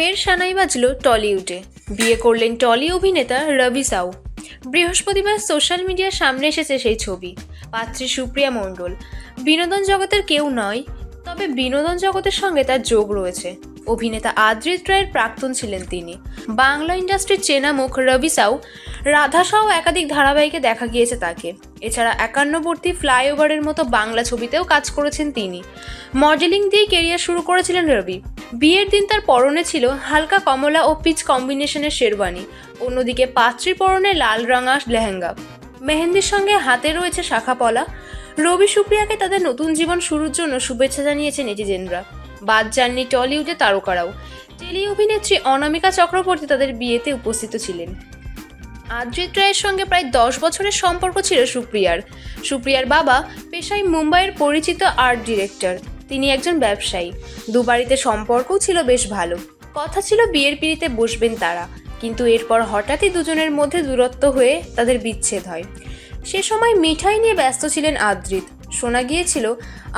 ফের সানাই বাজল টলিউডে। বিয়ে করলেন টলি অভিনেতা রবি সাউ। বৃহস্পতিবার সোশ্যাল মিডিয়ার সামনে এসেছে সেই ছবি। পাত্রী সুপ্রিয়া মণ্ডল। বিনোদন জগতের কেউ নয়, তবে বিনোদন জগতের সঙ্গে তার যোগ রয়েছে। অভিনেতা আদ্রিত রায়ের প্রাক্তন ছিলেন তিনি। বাংলা ইন্ডাস্ট্রির চেনা মুখ রবি সাউ, রাধা সাউ একাধিক ধারাবাহিকে দেখা গিয়েছে তাকে। এছাড়া একান্নবর্তী ফ্লাইওভারের মতো বাংলা ছবিতেও কাজ করেছেন তিনি। মডেলিং দিয়েই কেরিয়ার শুরু করেছিলেন রবি। বিয়ের দিন তার পরনে ছিল হালকা কমলা ও পিচ কম্বিনেশনের শেরওয়ানি। অন্যদিকে পাত্রী পরনে লাল রঙা লেহেঙ্গা। মেহেন্দির সঙ্গে হাতে রয়েছে শাখা পলা। রবি সুপ্রিয়াকে তাদের নতুন জীবন শুরুর জন্য শুভেচ্ছা জানিয়েছে নেটিজেনরা। বাদ যাননি টলিউডে তারকারাও। টেলি অভিনেত্রী অনামিকা চক্রবর্তী তাদের বিয়েতে উপস্থিত ছিলেন। আদ্রিত রায়ের সঙ্গে প্রায় দশ বছরের সম্পর্ক ছিল সুপ্রিয়ার। সুপ্রিয়ার বাবা পেশায় মুম্বাইয়ের পরিচিত আর্ট ডিরেক্টর। তিনি একজন ব্যবসায়ী। দুবাড়িতে সম্পর্কও ছিল বেশ ভালো। কথা ছিল বিয়ের পিড়িতে বসবেন তারা, কিন্তু এরপর হঠাৎই দুজনের মধ্যে দূরত্ব হয়ে তাদের বিচ্ছেদ হয়। সে সময় মিঠাই নিয়ে ব্যস্ত ছিলেন আদ্রিত। শোনা গিয়েছিল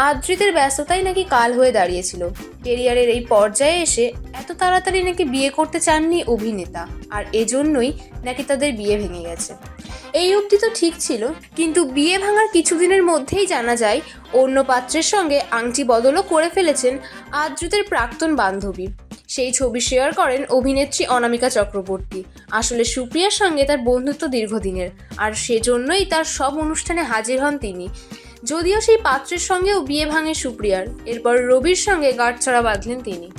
আদ্রিতের ব্যস্ততাই নাকি কাল হয়ে দাঁড়িয়েছিল। কেরিয়ারের এই পর্যায়ে এসে এত তাড়াতাড়ি নাকি বিয়ে করতে চাননি অভিনেতা, আর এজন্যই নাকি তাদের বিয়ে ভেঙে গেছে। এই অবধি তো ঠিক ছিল, কিন্তু বিয়ে ভাঙার কিছুদিনের মধ্যেই জানা যায়, অন্য পাত্রের সঙ্গে আংটি বদলও করে ফেলেছেন আদ্রিতের প্রাক্তন বান্ধবী। সেই ছবি শেয়ার করেন অভিনেত্রী অনামিকা চক্রবর্তী। আসলে সুপ্রিয়ার সঙ্গে তার বন্ধুত্ব দীর্ঘদিনের, আর সেজন্যই তার সব অনুষ্ঠানে হাজির হন তিনি। যদিও সেই পাত্রের সঙ্গেও বিয়ে ভাঙে সুপ্রিয়ার। এরপর রবির সঙ্গে গাঁটছড়া বাঁধলেন তিনি।